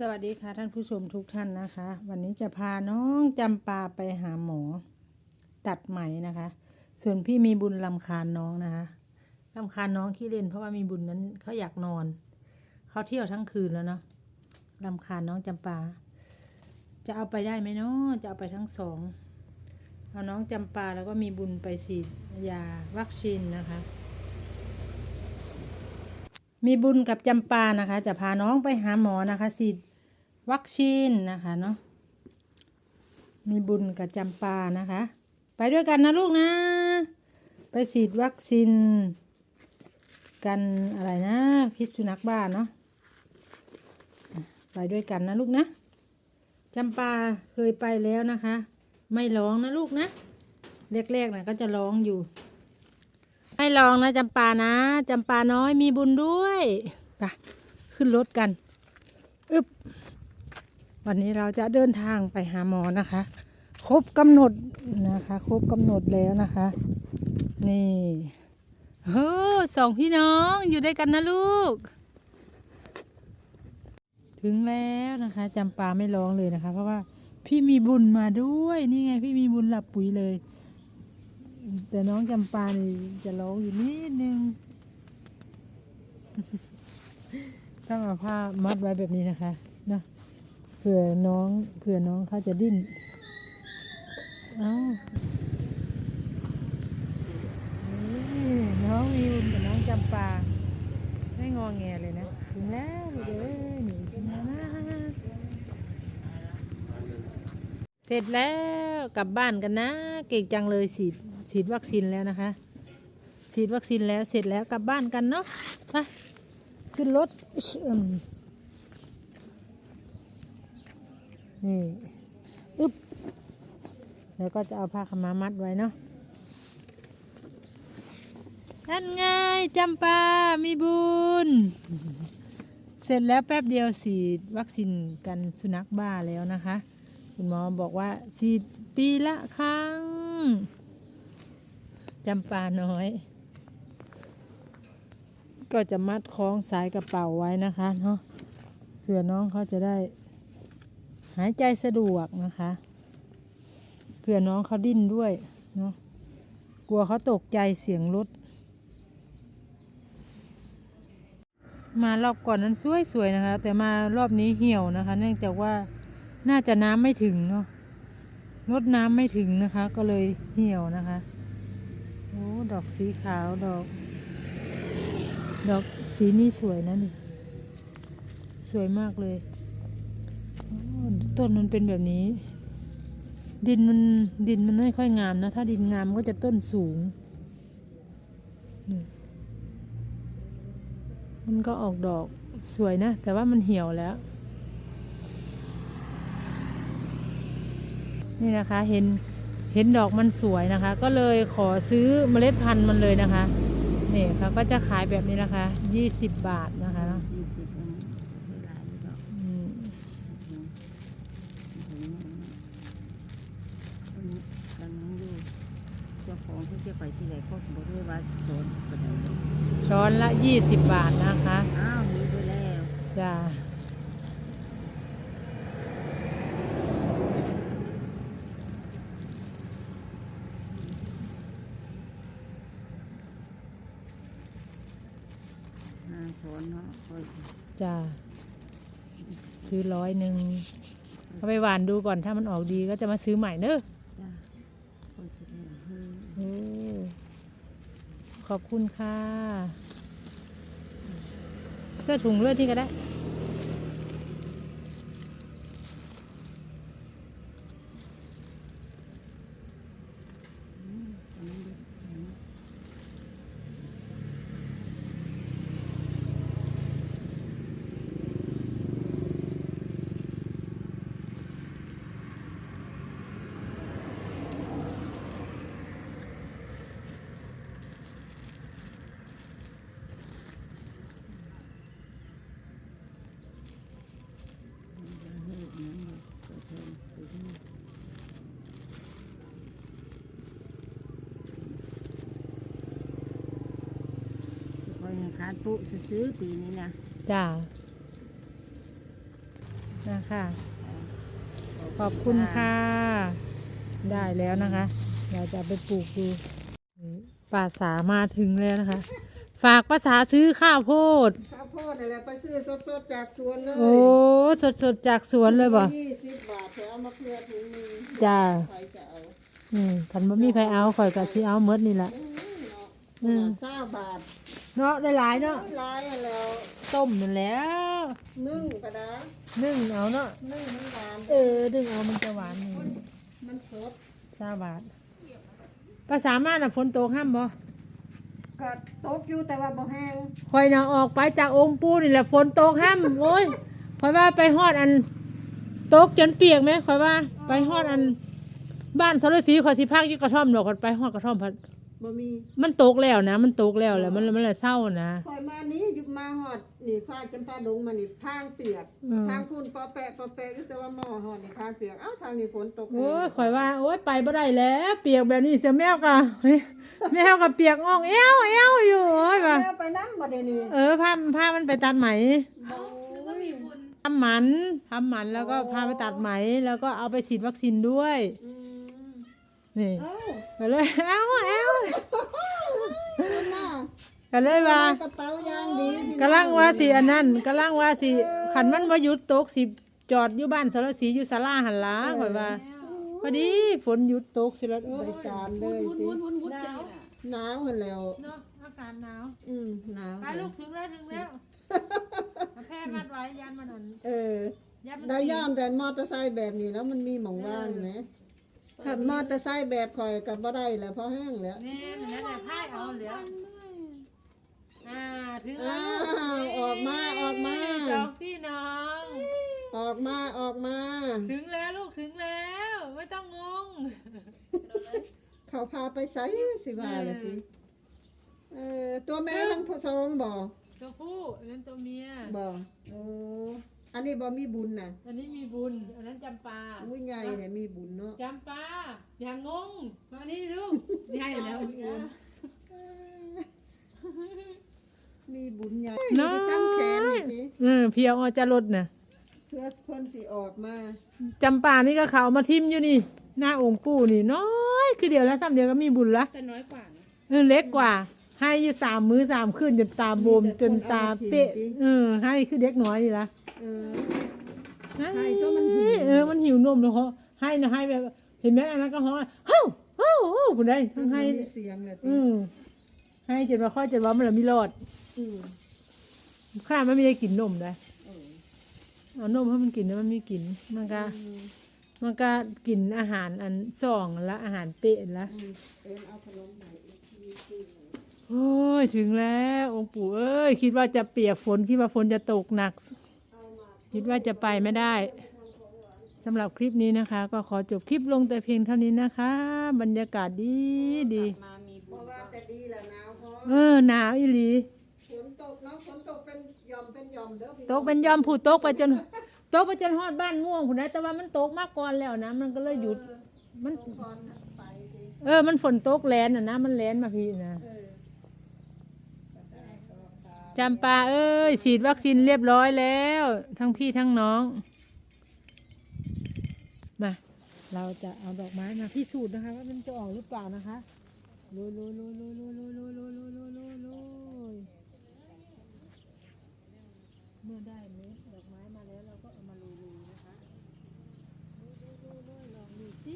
สวัสดีค่ะท่านผู้ชมทุกท่านนะคะ วันนี้จะพาน้องจำปาไปหาหมอ ตัดไหมนะคะ ส่วนพี่มีบุญลำคาญน้องนะคะลำคาญน้องขี้เล่นเพราะว่ามีบุญนั้นเขาอยากนอนเขาเที่ยวทั้งคืนแล้วเนาะลำคาญน้องจำปา จะเอาไปได้ไหมเนาะจะเอาไปทั้งสองเอาน้องจำปาแล้วก็มีบุญไปฉีดยาวัคซีนนะคะมีบุญกับจำปานะคะ จะพาน้องไปหาหมอนะคะฉีด วัคซีนนะคะเนาะมีบุญกับจำปานะคะ ไปด้วยกันนะลูกนะ ไปฉีดวัคซีนกันอะไรนะ พิษสุนัขบ้าเนาะไปด้วยกันนะลูกนะจำปาเคยไปแล้วนะคะ ไม่ร้องนะลูกนะแรกๆนะก็จะร้องอยู่ ไม่ลองนะจำปานะจำปาน้อยมีบุญด้วยไปขึ้นรถกันอึบ วันนี้เราจะเดินทางไปหาหมอนะคะ ครบกำหนดนะคะ ครบกำหนดแล้วนะคะ นี่เฮ้อสองพี่น้องอยู่ด้วยกันนะลูก ถึงแล้วนะคะจำปาไม่ร้องเลยนะคะ เพราะว่าพี่มีบุญมาด้วยนี่ไง พี่มีบุญหลับปุ๋ยเลย แต่น้องจำปานี่จะร้องอยู่นิดนึงต้องเอาผ้ามัดไว้แบบนี้นะคะเนาะ ผื่อน้องเผื่อน้องเขาจะดิ้นเอานี่น้องวิวกับน้องจำปาไม่งอแงเลยนะ ถึงแล้วลูกเอ้ยหนีถึงแล้วนะเสร็จแล้วกลับบ้านกันนะ เก่งจังเลยฉีดฉีดวัคซีนแล้วนะคะฉีดวัคซีนแล้วเสร็จแล้วกลับบ้านกันเนาะไปขึ้นรถอิ๊ชอืม นี่อึ๊บแล้วก็จะเอาผ้าขมามัดไว้เนาะนั่นไงจำปา มีบุญ เสร็จแล้วแป๊บเดียวฉีดวัคซีนกันสุนัขบ้าแล้วนะคะ คุณหมอบอกว่าฉีดปีละครั้งจำปาน้อย ก็จะมัดคล้องสายกระเป๋าไว้นะคะเนาะเผื่อน้องเขาจะได้ หายใจสะดวกนะคะเผื่อน้องเขาดิ้นด้วยเนาะกลัวเขาตกใจเสียงรถมารอบก่อนนั้นสวยๆนะคะ แต่มารอบนี้เหี่ยวนะคะ เนื่องจากว่าน่าจะน้ำไม่ถึงเนาะรดน้ำไม่ถึงนะคะ ก็เลยเหี่ยวนะคะโอ้ดอกสีขาวดอก ดอกสีนี่สวยนะนี่สวยมากเลย ต้นมันเป็นแบบนี้ ดินมันดินมันไม่ค่อยงามนะ ถ้าดินงามก็จะต้นสูง มันก็ออกดอกสวยนะ แต่ว่ามันเหี่ยวแล้ว นี่นะคะเห็นเห็นดอกมันสวยนะคะ ก็เลยขอซื้อเมล็ดพันธุ์มันเลยนะคะนี่เขาก็จะขายแบบนี้นะคะยี่สิบบาทนะคะ ยี่สิบนะไม่หลายหรือเปล่า อืม กำลังอยู่เจ้าของเขาจะไปที่ไหนเขาบอกด้วยว่าสอนกระไดช้อนละยี่สิบบาทนะคะ อ้าวมีไปแล้วจ้าห้าสอนเนาะคอยจ้าซื้อร้อยหนึ่งเอาไปหวานดูก่อนถ้ามันออกดีก็จะมาซื้อใหม่เนอะ จ้าคอยสิเรียนให้ โอ้ ขอบคุณค่ะ เสื้อถุงเลือดที่ก็ได้ อันนั้นดิอันนั้น คอยยังขาดปุ๊ซื้อๆปีนี้นะจ้านะคะ ขอบคุณค่ะ ได้แล้วนะคะ เราจะเอาไปปลูกดูนี่ป้าสามาถึงแล้วนะคะ ฝากป้าสาซื้อข้าวโพด ข้าวโพดนี่แหละไปซื้อสดๆจากสวนเลย โอ้ สดๆจากสวนเลยบ่ยี่สิบบาทแถวเอามาเพื่อถุงหนึงจ้าใครจะเอาอืมคันบ่มีใครเอาข่อยก็สิเอาหมดนี่แหละอืมเนาะเศร้าบาท เนาะได้หลายเนาะร้ายแล้วต้มนั่นแหล้วนึ่งก็ได้นึ่งเอาเนาะนึ่งมันหวานเออดึงเอามันจะหวานนี่มันสดซาบาทภาษามาน่ะฝนตกห้ามบ่ก็ตกอยู่แต่ว่าบ่แห้งข่อยน่ะออกไปจากองค์ปู่นี่แหละฝนตกห้ามโอ้ยข่อยว่าไปฮอดอันตกจนเปียกไหมข่อยว่า ไปฮอดอัน บ้านสรศรีข่อยสิพักอยู่กระท่อมดอกข่อยไปฮอดกระท่อมพัด บ่มีมันตกแล้วนะ มันตกแล้วแหละมันมันเลยเศร้านะคอยมานี้อยู่มาหอดนี่ฟ้าจำปาดงมานี่ทางเปียก อืมทางคุณปอแปะปอแปะอยู่แต่ว่าหม้อหอดนี่ทางเปียกเอ้าทางนี้ฝนตกโอ้ยข่อยว่า โอ้ยไปบ่ได้แล้ว เปียกแบบนี้เสียแมวกะเฮ้ยแมวกับเปียกอ่องเอ้วเอ้วอยู่โอ้ยว่าแล้วไปน้ำบ่ได้นี่เออพาพามันไปตัดไหมโอ้ยทำหมันทำหมันแล้วก็พาไปตัดไหมแล้วก็เอาไปฉีดวัคซีนด้วย อืม นี่เอ้าก็เลยเอ้าเอ้วหน้าก็เลยว่า กระเป๋ายางดีพี่กำลังว่าสิอันนั้นกำลังว่าสิขันมันมาหยุดตกสิจอดอยู่บ้านสารสีอยู่ศาลาหันหล้าข่อยว่าพอดีฝนหยุดตกสิแล้วโอ้บยริการเลยสิหนาวหนาวหันแล้ว เนาะอากาศหนาวอืมหนาวไปลูกถึงแล้วถึงแล้วมาแพร่มัดไว้ยันมันอันเออ ยันมันได้ย่านแต่มอเตอร์ไซค์แบบนี้แล้วมันมีหม่องว่างไหม ถ้ามอเตอร์ไซค์แบบข่อยก็บ่ได้แล้วเพราะแห้งแล้วแม่นั่นแหละพายเอาเหลืออ่าถึงอ้าแล้ววออกมาออกมา สองพี่น้อง ออกมาออกมา ถึงแล้วลูกถึงแล้ว ไม่ต้องงง เขาพาไปไสสิว่าละติเออตัวแม่ทั้งผู้ชงบ่ตัวผู้อันนั้นตัวเมียบ่โอ้ อันนี้บ่มีบุญน่ะอันนี้มีบุญ อันนั้นจำปาอุ้ยใหญ่เนี่ยมีบุญเนาะจำปาอย่างงงมานี่ลูกใหญ่แล้วอีกอันมีบุญใหญ่น้อยไปซ้ำแขนนี่ติเออเพียวออกจะลดน่ะเพื่อคนสิออกมาจำปานี่ก็เขาเอามาทิมอยู่นี่ หน้าองค์ปู่นี่น้อยคือเดียวแล้วซ้ำเดียวก็มีบุญละแต่น้อยกว่านะเออเล็กกว่า ให้อยู่สามมือสามขึ้นจนตาบวมจนตาเป๊ะเออให้คือเด็กน้อยนี่ละ เออให้ก็มันหิว เออมันหิวนมเลยเขาให้นะให้แบบเห็นไหมอันนั้นก็ฮ้อเฮ้าเฮ้าเฮ้าคุณได้ทั้งให้ มีเสียงเลยติอืมให้จนว่าข้อจนว่ามันละมีรอดอืมข้ามันไม่ได้กินนมได้เออเอานมให้มันกินแล้วมันไม่กิน มันก็ มันก็กินอาหารอันสองละอาหารเป๊ะละอืมเอ็นเอาขนมใหม่อีกทีสิโอ้ย ถึงแล้ว องค์ปู่เอ้ย คิดว่าจะเปียกฝน คิดว่าฝนจะตกหนัก คิดว่าจะไปไม่ได้สำหรับคลิปนี้นะคะ ก็ขอจบคลิปลงแต่เพียงเท่านี้นะคะ บรรยากาศดีดีมามีเพบุญราะว่าแต่ดีแหละหนาวเพราะเออหนาวอีหลีฝนตกเนาะฝนตกเป็นหย่อมเป็นหย่อมเด้อพี่ตกเป็นยอมผู้ตกไปจนตกไปจนฮอดบ้านม่วงผู้ใดแต่ว่ามันตกมากก่อนแล้วนะ มันก็เลยหยุดมัน พรไปดิเออมันฝนตกแลนน่ะนะมันแลนมาพี่นะ เออ จำปาเอ้ยฉีดวัคซีนเรียบร้อยแล้ว ทั้งพี่ทั้งน้อง มา เราจะเอาดอกไม้มาพิสูจน์นะคะว่ามันจะออกหรือเปล่านะคะโรยโรยโรยโรยโรยโรยโรยโรยโรยโรยโรยโรยเมื่อได้เม็ดดอกไม้มาแล้วเราก็เอามาโรยโรยนะคะโรยโรยโรยโรยลองดูสิ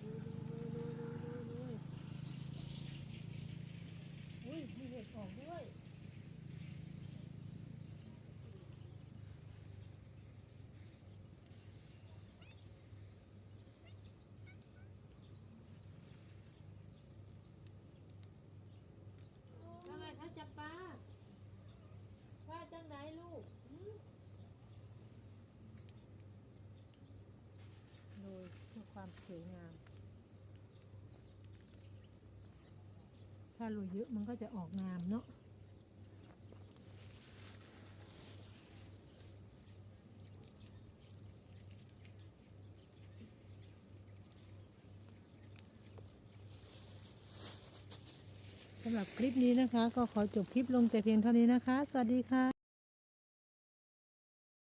โรยโรยโรยโรยโรยโรยโรยอุ้ยมีเห็ดออกด้วย ว่าไงคะจับปลาว่าจังไหนลูกหืมโดยเพื่อค วยงาม ถ้าโรยเยอะมันก็จะออกงามเนาะสำหรับคลิปนี้นะคะ ก็ขอจบคลิปลงแต่เพียงเท่านี้นะคะ สวัสดีค่ะ